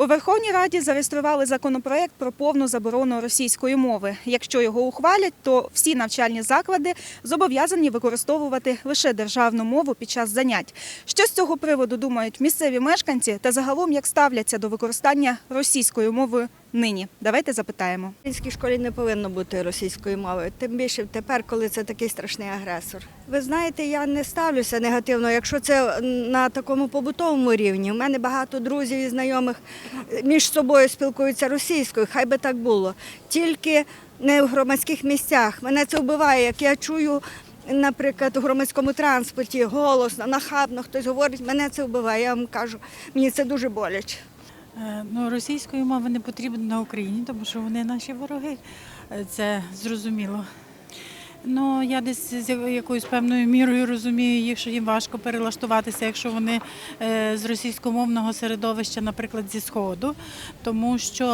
У Верховній Раді зареєстрували законопроект про повну заборону російської мови. Якщо його ухвалять, то всі навчальні заклади зобов'язані використовувати лише державну мову під час занять. Що з цього приводу думають місцеві мешканці та загалом як ставляться до використання російської мови нині? Давайте запитаємо. В українській школі не повинно бути російської мови, тим більше тепер, коли це такий страшний агресор. Ви знаєте, я не ставлюся негативно, якщо це на такому побутовому рівні. У мене багато друзів і знайомих між собою спілкуються російською, хай би так було. Тільки не в громадських місцях. Мене це вбиває, як я чую. Наприклад, у громадському транспорті голосно, нахабно хтось говорить, мене це вбиває. Я вам кажу, мені це дуже боляче. Е, Ну, російської мови не потрібно на Україні, тому що вони наші вороги. Е, Це зрозуміло. Ну, я десь з якоюсь певною мірою розумію їх, що їм важко перелаштуватися, якщо вони е, з російськомовного середовища, наприклад, зі Сходу, тому що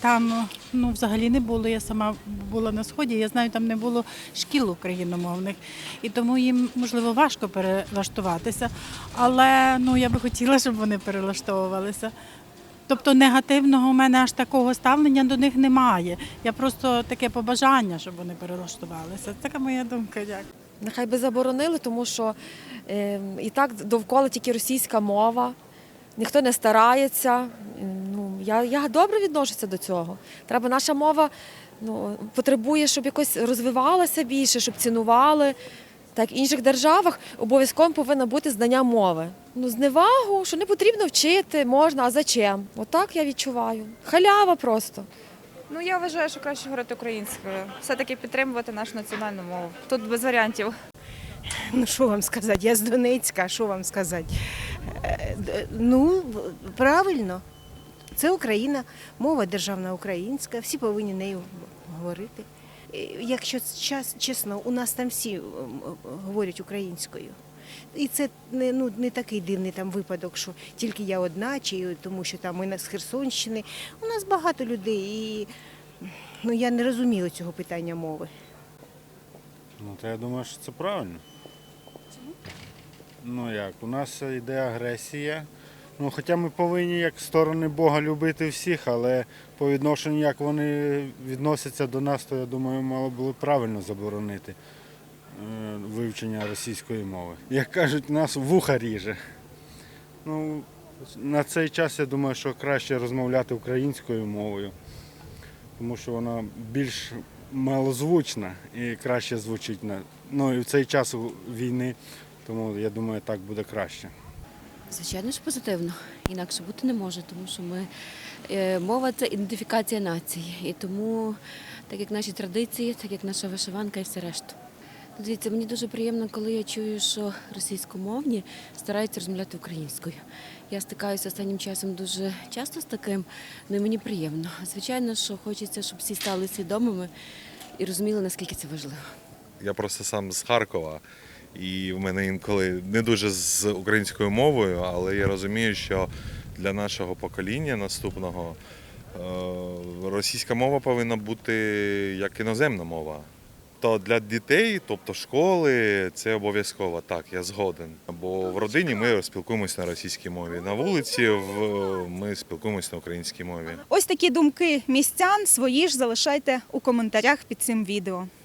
там ну, взагалі не було. Я сама була на Сході, я знаю, там не було шкіл україномовних. І тому їм, можливо, важко перелаштуватися. Але ну, я би хотіла, щоб вони перелаштовувалися. Тобто негативного у мене аж такого ставлення до них немає. Я просто таке побажання, щоб вони перелаштувалися. Така моя думка. Дякую. Нехай би заборонили, тому що е, і так довкола тільки російська мова, ніхто не старається. Ну, я, я добре відношуся до цього. Треба наша мова ну, потребує, щоб якось розвивалася більше, щоб цінували. Так, в інших державах обов'язково повинно бути знання мови. Ну, зневагу, що не потрібно вчити, можна, а зачем? Отак я відчуваю. Халява просто. Ну я вважаю, що краще говорити українською. Все-таки підтримувати нашу національну мову. Тут без варіантів. Ну, що вам сказати? Я з Донецька, що вам сказати? Е, Ну, правильно. Це Україна, мова державна українська, всі повинні нею говорити. Якщо час, чесно, у нас там всі говорять українською. І це не, ну, не такий дивний там випадок, що тільки я одна, чи тому що там ми з Херсонщини. У нас багато людей, і ну, я не розумію цього питання мови. Ну, то я думаю, що це правильно. Ну як, у нас йде агресія. Ну, хоча ми повинні як сторони Бога любити всіх, але по відношенню, як вони відносяться до нас, то я думаю, мало було правильно заборонити е, вивчення російської мови. Як кажуть, нас вуха ріже. Ну, на цей час я думаю, що краще розмовляти українською мовою, тому що вона більш малозвучна і краще звучить на ну і в цей час війни, тому я думаю, так буде краще. Звичайно ж позитивно. Інакше бути не може, тому що ми е, мова це ідентифікація нації. І тому, так як наші традиції, так як наша вишиванка і все решта. Ну, Дивіться, мені дуже приємно, коли я чую, що російськомовні стараються розмовляти українською. Я стикаюся останнім часом дуже часто з таким, ну і мені приємно. Звичайно, що хочеться, щоб всі стали свідомими і розуміли, наскільки це важливо. Я просто сам з Харкова, і в мене інколи не дуже з українською мовою, але я розумію, що для нашого покоління наступного е, російська мова повинна бути як іноземна мова. То для дітей, тобто школи, це обов'язково так, я згоден. Бо в родині ми спілкуємося на російській мові. На вулиці ми спілкуємося на українській мові. Ось такі думки містян свої ж залишайте у коментарях під цим відео.